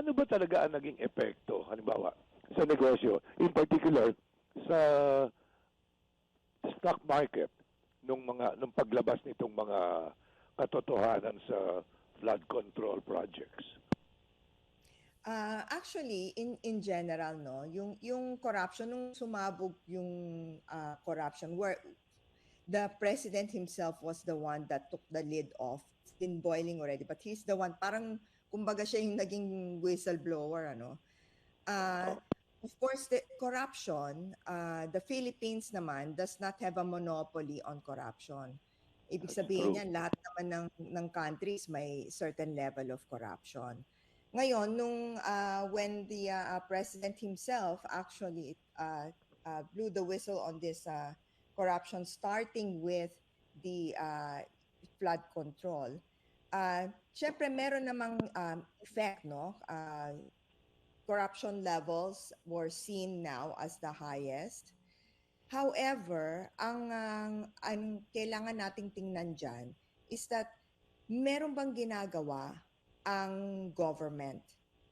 ano ba talaga ang naging epekto, halimbawa, sa negosyo, in particular, sa stock market, nung mga nung paglabas nitong mga katotohanan sa flood control projects? Ah, actually, in in general, no, yung yung corruption nung sumabog yung ah, corruption where the president himself was the one that took the lid off. Been boiling already, but he's the one parang kumbaga siya yung naging whistleblower, ano. Ah, of course, the corruption, ah, the Philippines naman does not have a monopoly on corruption. Ibig sabihin true. yan, lahat naman ng, ng countries may certain level of corruption. Ngayon, nung ah, when the ah, president himself actually uh, uh, blew the whistle on this uh, corruption, starting with the uh, flood control, uh, syempre meron namang um, effect, no? Uh, corruption levels were seen now as the highest. However, ang, ang, ang kailangan nating tingnan dyan is that meron bang ginagawa ang government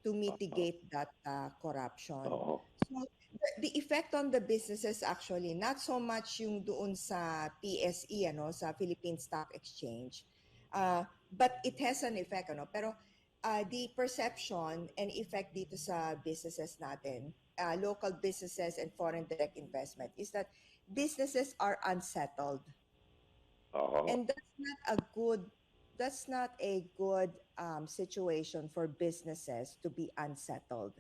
to mitigate that uh, corruption. Oo. So, the, the effect on the businesses actually, not so much yung doon sa PSE, ano, sa Philippine Stock Exchange, uh, but it has an effect, ano, pero uh, the perception and effect dito sa businesses natin, uh, local businesses and foreign direct investment, is that businesses are unsettled. Oo. And that's not a good that's not a good um, situation for businesses to be unsettled.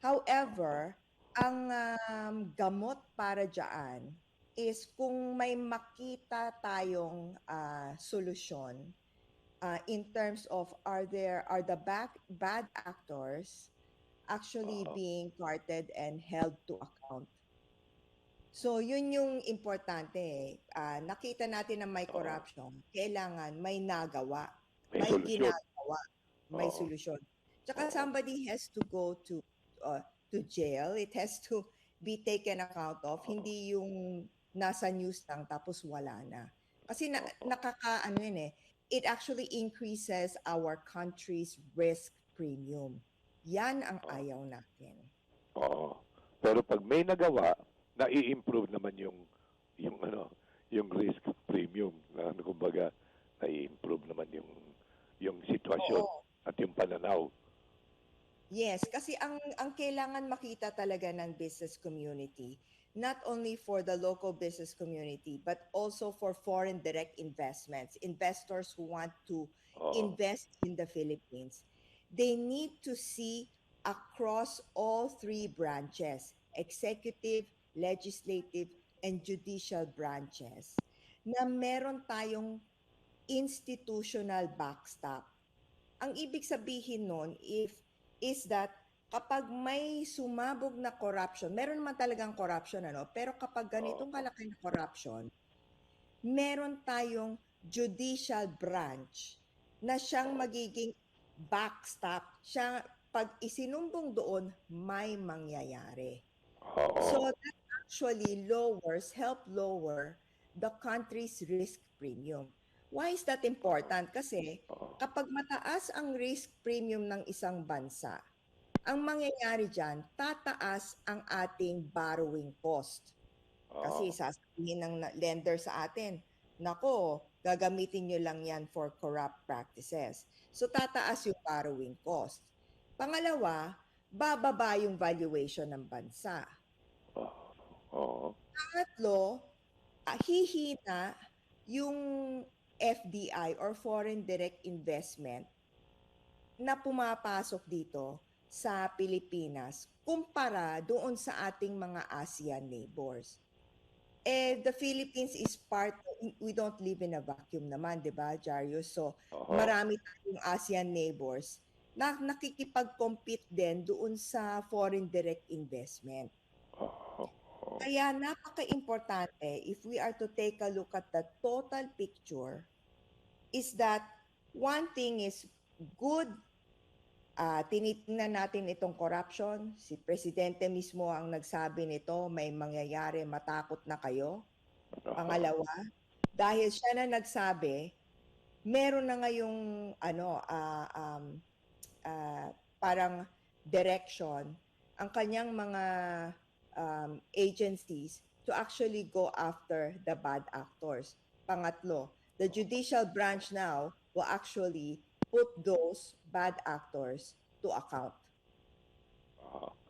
However, ang um, gamot para diyan is kung may makita tayong ah, solusyon ah, in terms of are there are the back, bad actors actually Oo. being carted and held to account. So, yun yung importante eh. Ah, nakita natin na may corruption. Kailangan may nagawa. May May, solusyon. ginagawa. May Oo. solusyon. Tsaka Oo. somebody has to go to uh, to jail. It has to be taken account of. Oo. Hindi yung nasa news lang tapos wala na. Kasi na, nakaka ano yun eh. It actually increases our country's risk premium. Yan ang Oo. ayaw natin. Oo. Pero pag may nagawa, na-improve naman yung yung ano, yung risk premium na ano, kumbaga na-improve naman yung yung sitwasyon Oo. at yung pananaw. Yes, kasi ang ang kailangan makita talaga ng business community, not only for the local business community, but also for foreign direct investments, investors who want to Oo. invest in the Philippines. They need to see across all three branches, executive, legislative, and judicial branches, na meron tayong institutional backstop. Ang ibig sabihin nun if is that kapag may sumabog na corruption, meron naman talagang corruption ano, pero kapag ganitong kalaki na corruption, meron tayong judicial branch na siyang magiging backstop. Siya, pag isinumbong doon, may mangyayari. So that actually lowers, help lower the country's risk premium. Why is that important? Kasi kapag mataas ang risk premium ng isang bansa, ang mangyayari dyan, tataas ang ating borrowing cost. Kasi sasabihin ng lender sa atin, nako, gagamitin nyo lang yan for corrupt practices. So tataas yung borrowing cost. Pangalawa, bababa yung valuation ng bansa. Pangatlo, ah, hihina yung FDI or foreign direct investment na pumapasok dito sa Pilipinas kumpara doon sa ating mga ASEAN neighbors. Eh, the Philippines is part, we don't live in a vacuum naman, di ba, Jarius? So, Oo. marami tayong ASEAN neighbors na nakikipag-compete din doon sa foreign direct investment. Oo. Oo. Kaya napaka-importante if we are to take a look at the total picture is that one thing is good ah tinitingnan natin itong corruption. Si Presidente mismo ang nagsabi nito, may mangyayari, matakot na kayo. Pangalawa, dahil siya na nagsabi, meron na ngayong ano, ah, um, ah, parang direction ang kanyang mga um, agencies to actually go after the bad actors. Pangatlo, the judicial branch now will actually put those bad actors to account. Ah,